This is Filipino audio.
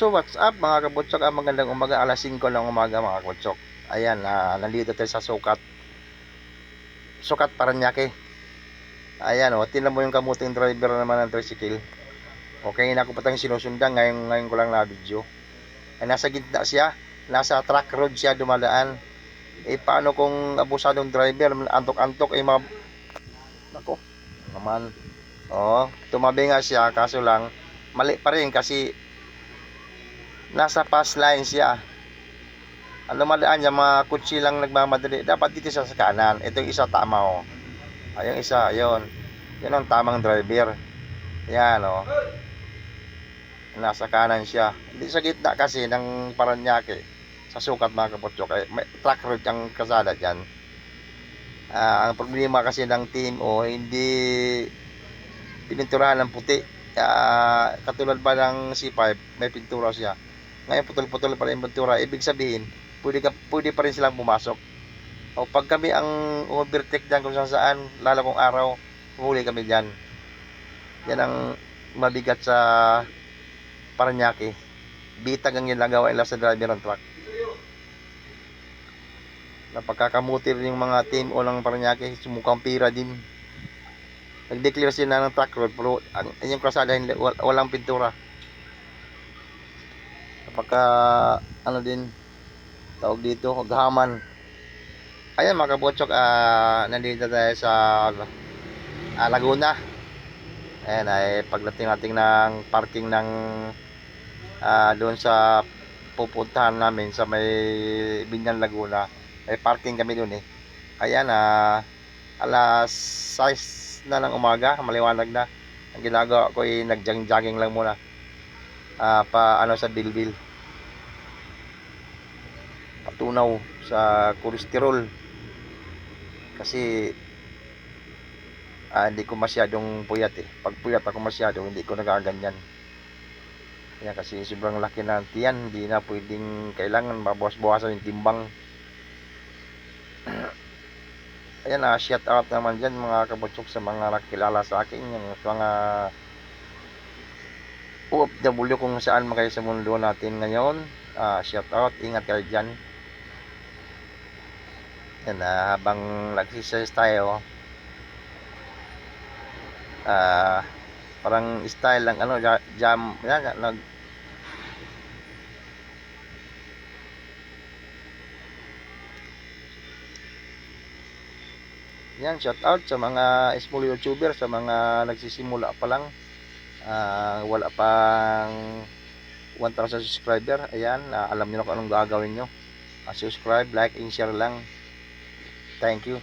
So what's up mga kabutsok? Ah, magandang umaga, alas 5 ng umaga mga kabutsok. Ayan, ah, nandito tayo sa sukat. Sukat Paranaque. Ayan oh, tinan mo yung kamuting driver naman ng tricycle. Okay, na ako patang sinusundan ngayon, ngayon ko lang na video. Ay, nasa gitna siya, nasa track road siya dumadaan. Eh paano kung abusadong driver, antok-antok eh mga... Nako, naman. Oh, tumabi nga siya, kaso lang, mali pa rin kasi nasa pass line siya. Ano madaan niya, mga kutsi lang nagmamadali. Dapat dito siya sa kanan. Ito yung isa tama oh. Ay, yung isa, yun. Yun ang tamang driver. Yan oh. Nasa kanan siya. Hindi sa gitna kasi ng Paranaque. Sa sukat mga kapotsok. Eh, may track road ang kasada dyan. Ah, ang problema kasi ng team o hindi pininturahan ng puti. Ah, katulad ba ng C5, may pintura siya. Ngayon putol-putol pa rin yung pintura. Ibig sabihin, pwede, ka, pwede pa rin silang pumasok. O pag kami ang overtake dyan kung saan saan, lalo kung araw, huli kami dyan. Yan ang mabigat sa Paranaque. Bitag ang ginagawa nila sa driver ng truck. Napagkakamuti rin yung mga team o ng Paranaque, sumukhang pira din. Nag-declare sila ng truck road, pero ang yung krasada walang pintura. Napaka, ano din, tawag dito, gahaman. Ayan mga kabotsok, ah, nandito tayo sa ah, Laguna. Ayan ay pagdating natin ng parking ng ah, doon sa pupuntahan namin sa may Binyan Laguna. May parking kami doon eh. Ayan ah, alas 6 na ng umaga, maliwanag na. Ang ginagawa ko ay nag-jogging lang muna. Ah, pa ano sa bilbil. Patunaw sa cholesterol kasi ah, hindi ko masyadong puyat eh. Pag puyat ako masyado, hindi ko nagaganyan. Kaya kasi sobrang laki ng tiyan, hindi na pwedeng kailangan mabawas-bawasan yung timbang. Ayan na, shout out naman dyan mga kabutsok sa mga nakilala sa akin, yung mga OFW kung saan man sa mundo natin ngayon. Ah, shout out, ingat kayo dyan. Yan na, habang nag-exercise tayo, ah, parang style lang, ano, ja- jam, yan, nag, yan, shout out sa mga small YouTuber, sa mga nagsisimula pa lang, ah, wala pang 1,000 subscriber, ayan, ah, alam niyo na kung anong gagawin nyo, Ah, subscribe, like, and share lang, thank you